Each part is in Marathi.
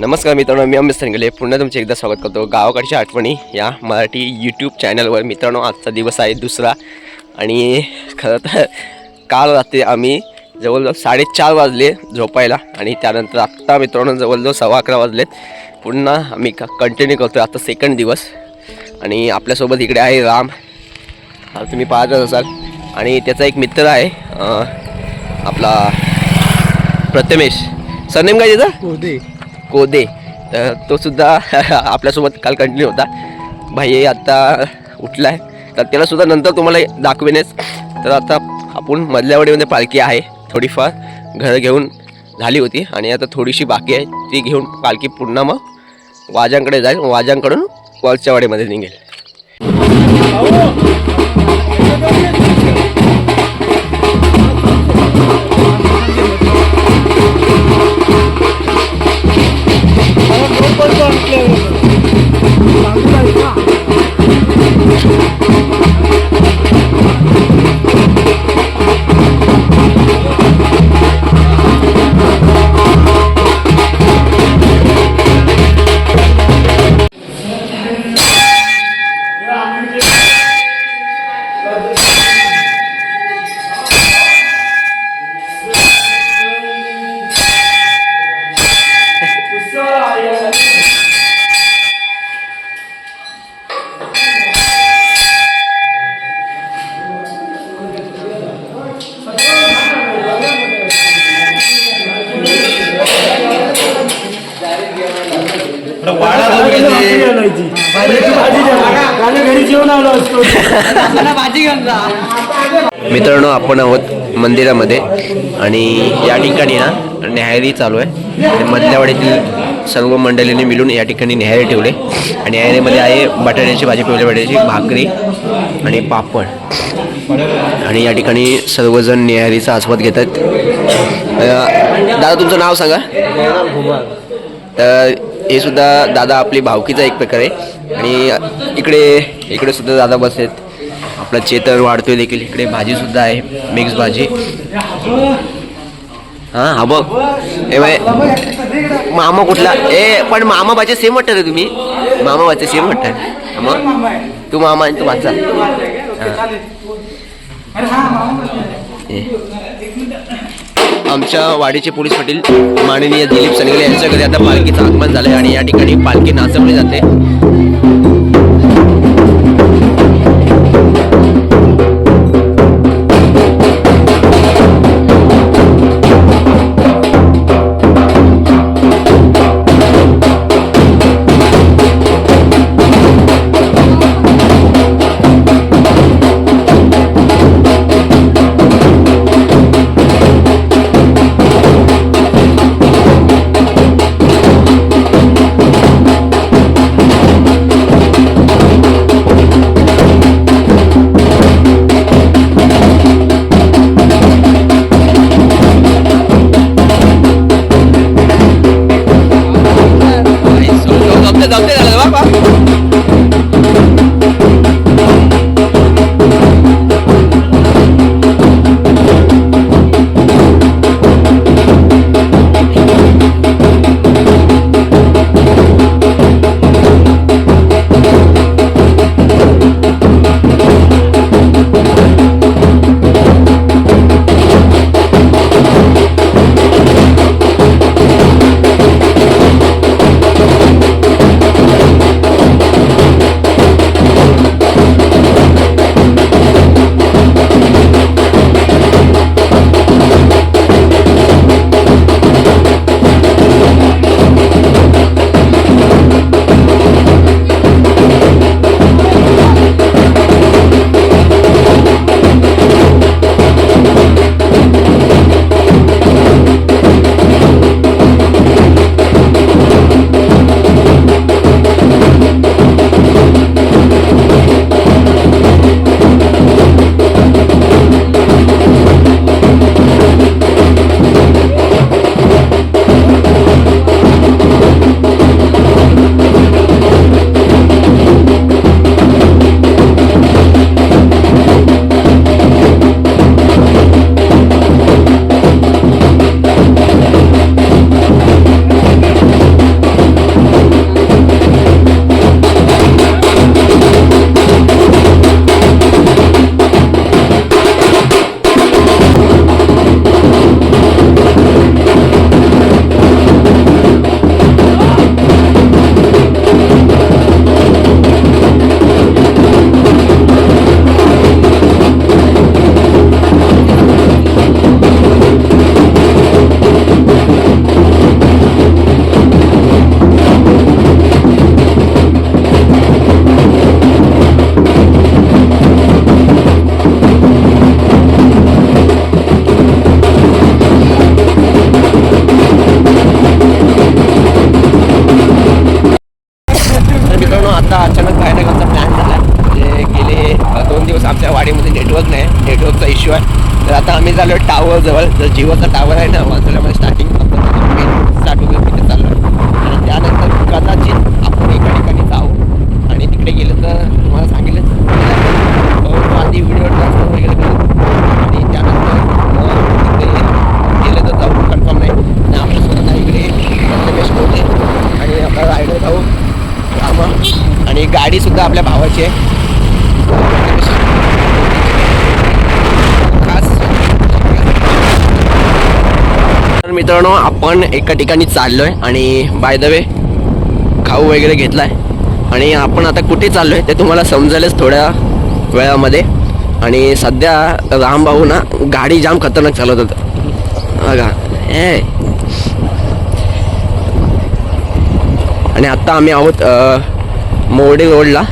नमस्कार मित्रांनो मी अमित संगले पुन्हा तुमचे एकदा स्वागत करतो. गावाकडच्या आठवणी या मराठी यूट्यूब चॅनलवर मित्रांनो आजचा दिवस आहे दुसरा. आणि खरं तर काल रात्री आम्ही जवळजवळ साडेचार वाजले झोपायला. आणि त्यानंतर आत्ता मित्रांनो जवळजवळ सव्वा अकरा वाजलेत. पुन्हा आम्ही कंटिन्यू करतो आता सेकंड दिवस. आणि आपल्यासोबत इकडे आहे राम. तुम्ही पाहतच असाल. आणि त्याचा एक मित्र आहे आपला प्रथमेश. सरनेम काय त्याचा? कोदे. तर तो सुद्धा आपल्यासोबत काल कंटिन्यू होता. भाई आत्ता उठला आहे तर त्यालासुद्धा नंतर तुम्हाला दाखवेनच. तर आता आपण मधल्या वाडीमध्ये पालखी आहे. थोडीफार घर घेऊन झाली होती आणि आता थोडीशी बाकी आहे. ती घेऊन पालखी पुन्हा मग वाजांकडे जाईल. वाजांकडून वरच्या वाडीमध्ये निघेल. घरी मित्रांनो आपण आहोत मंदिरामध्ये आणि या ठिकाणी ना न्याहारी चालू आहे. आणि मधल्यावाडीतील सर्व मंडळींनी मिळून या ठिकाणी न्याहारी ठेवले. आणि न्यायारीमध्ये आहे बटाट्याची भाजी पिवल्या बटाट्याची भाकरी आणि पापड. आणि या ठिकाणी सर्वजण न्याहारीचा आस्वाद घेतात. दादा तुमचं नाव सांगा? तर हे सुद्धा दादा आपली भावकीचा एक प्रकार आहे. आणि इकडे इकडे सुद्धा दादा बसलेत. आपला चेतर वाढतोय देखील. इकडे भाजी सुद्धा आहे मिक्स भाजी. हां हा बघ. ए बाय मामा कुठला? ए पण मामा भाजी सेम वाटतं रे तुम्ही. मामा भाजी सेम वाटतं मग तू मामा आणि तू भाचा. आमच्या वाडीचे पोलीस पाटील माननीय दिलीप सनगले यांच्याकडे आता पालखीचं आगमन झालंय आणि या ठिकाणी पालखी नाचवली जाते. जवळ जर जिओचा टावर आहे ना वाचवल्यामध्ये स्टार्टिंग स्टार्ट होईल तिथे चाललो आणि त्यानंतर कदाचित आपण एका ठिकाणी जाऊ आणि तिकडे गेलं तर तुम्हाला सांगितलं आधी व्हिडिओ ट्रान्सफर वगैरे करू. आणि त्यानंतर तिथे गेलं तर जाऊ कन्फर्म नाही. आणि आपल्या स्वतः इकडे बेस्ट होते आणि आपला रायडर जाऊ आणि गाडीसुद्धा आपल्या भावाची आहे. मित्रांनो आपण एका ठिकाणी चाललो आहे आणि बाय द वे खाऊ वगैरे घेतला आहे आणि आपण आता कुठे चाललो आहे ते तुम्हाला समजेलच थोड्या वेळामध्ये. आणि सध्या रामभाऊ ना गाडी जाम खतरनाक चालवत होतं. बघा. आणि आत्ता आम्ही आहोत अ, मोर्डे रोडला.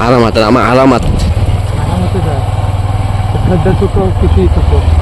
आरामात रामा आरामात. nagdagtotoo kisito po.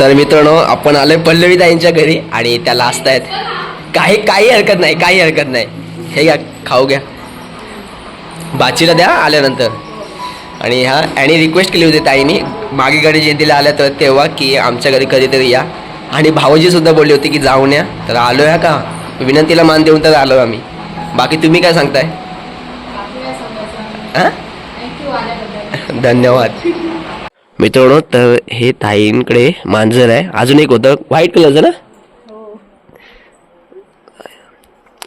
तर मित्रांनो आपण आलोय पल्लवी ताईंच्या घरी आणि त्याला असतायत काही काही हरकत नाही काही हरकत नाही. हे घ्या खाऊ घ्या. बाचीला द्या आल्यानंतर. आणि ह्या आणि रिक्वेस्ट केली होती ताईनी मागे गाडी जयंतीला आल्या तर तेव्हा की आमच्या घरी कधीतरी या. आणि भाऊजी सुद्धा बोलली होती की जाऊन या. तर आलो ह्या का? विनंतीला मान देऊन तर आलो आम्ही. बाकी तुम्ही काय सांगताय? हां? धन्यवाद. मित्रांनो तर हे ताईंकडे मांजर आहे. अजून एक होतं. व्हाईट कलरचं ना?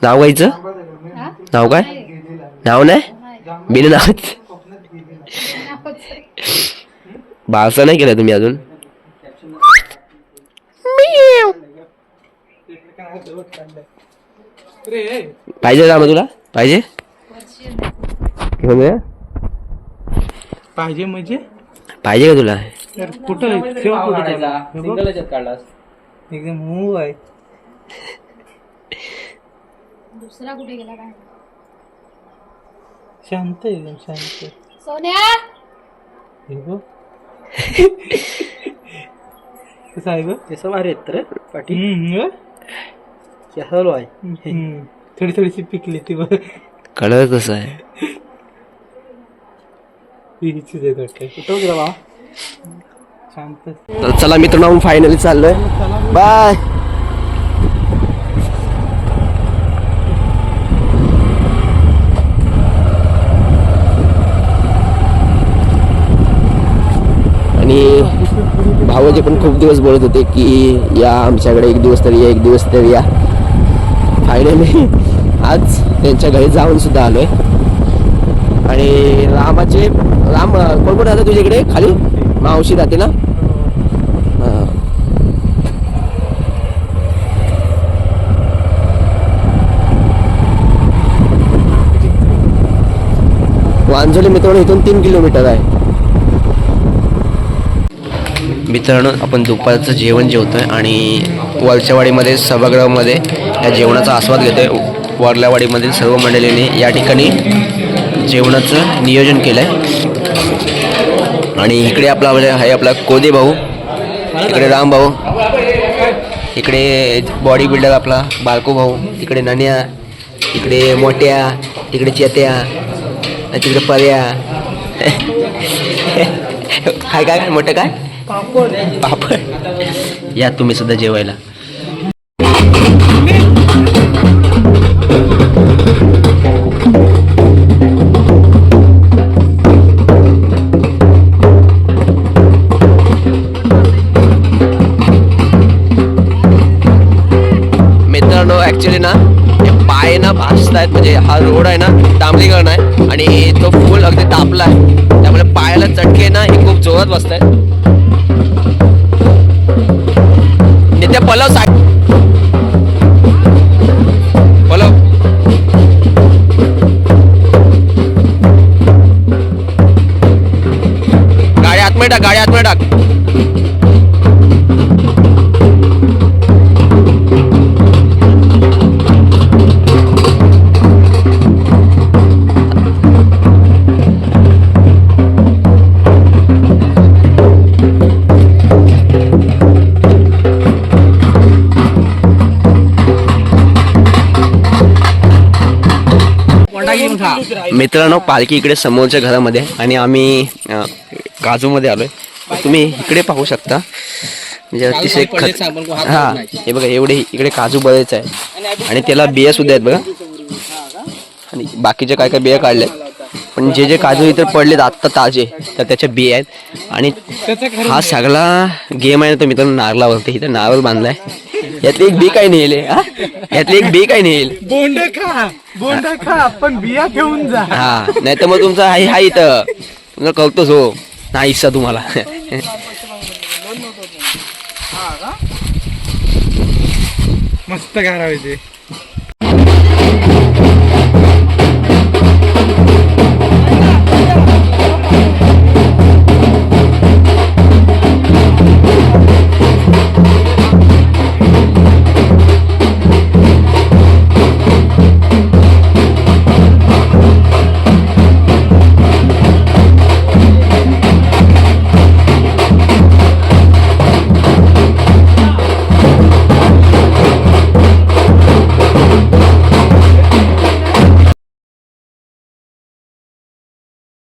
नाव गायचं? नाव काय? नाव नाही? बिन नावच बारसा नाही केलं तुम्ही अजून? पाहिजे मग तुला? पाहिजे. पाहिजे म्हणजे? पाहिजे का तुला? तर कुठं ठेव कुठं त्याला. हे बघ. एकदम मऊ आहे. दुसरा कुठे गेला काय? शांत आहे एकदम शांत. सोन्या! हे बघ. कसं आहे बघ? केस भारी आहेत पाठी. हम्म, बघ. केसालो आहे. हम्म. थोडी थोडीशी पिकली ती बघ. कलर कसं आहे हिचीच आहे वाटतं. कुठं गेला बा शांत तर. चला मित्रांनो आपण फायनली चाललोय. बाय आणि भावाचे पण खूप दिवस बोलत होते की या आमच्याकडे एक दिवस तरी या एक दिवस तरी या. फायनली आज त्यांच्या घरी जाऊन सुद्धा आलोय. आणि रामाचे राम कोण कोण राहतं तुझ्याकडे खाली? मावशी राहते ना? वांजोली मित्रांनो इथून तीन किलोमीटर आहे. मित्रांनो आपण दुपारचं जेवण जेवतोय आणि वरच्यावाडीमध्ये सभागृहामध्ये या जेवणाचा आस्वाद घेतोय. वरल्यावाडीमधील सर्व मंडळींनी या ठिकाणी जेवणाचं नियोजन केलं आहे आणि इकडे आपला म्हणजे आहे आपला कोदे भाऊ इकडे राम भाऊ इकडे बॉडी बिल्डर आपला बाळको भाऊ इकडे नाण्या इकडे मोठ्या इकडे चेत्या आणि तिकडे पर्या. काय काय मोठं काय? पापड. या तुम्ही सुद्धा जेवायला. ॲक्च्युली ऍक्च्युली ना हे पाय ना भासतायत. म्हणजे हा रोड आहे ना डांबरीकरण आहे. आणि तो फुल अगदी तापला आहे. त्यामुळे पायाला चटके ना हे खूप जोरात बसत आहेत मित्रांनो पालखी इकडे समोरच्या घरामध्ये आहे आणि आम्ही काजूमध्ये आलोय. तुम्ही इकडे पाहू शकता. म्हणजे अतिशय खत हा हे बघा एवढे इकडे काजू बरेच आहे. आणि त्याला बिया सुद्धा आहेत बघा. आणि बाकीचे काय काय बिया काढल्या पण जे जे काजू इथे पडलेत आत्ता ताजे तर त्याच्या बिया आहेत. आणि हा सगळा गेम आहे ना तो मित्रांनो नारळावरती. इथे नारळ बांधलाय. यातली एक बी काय नेल यातली एक बी काय नेल बोंड खा बोंड खा पण बिया घेऊन जा. हा नाही तर मग तुमचा हाय हाय इथं. तुमचा कळतोच हो. ना हिस्सा तुम्हाला. मस्त गारावायचे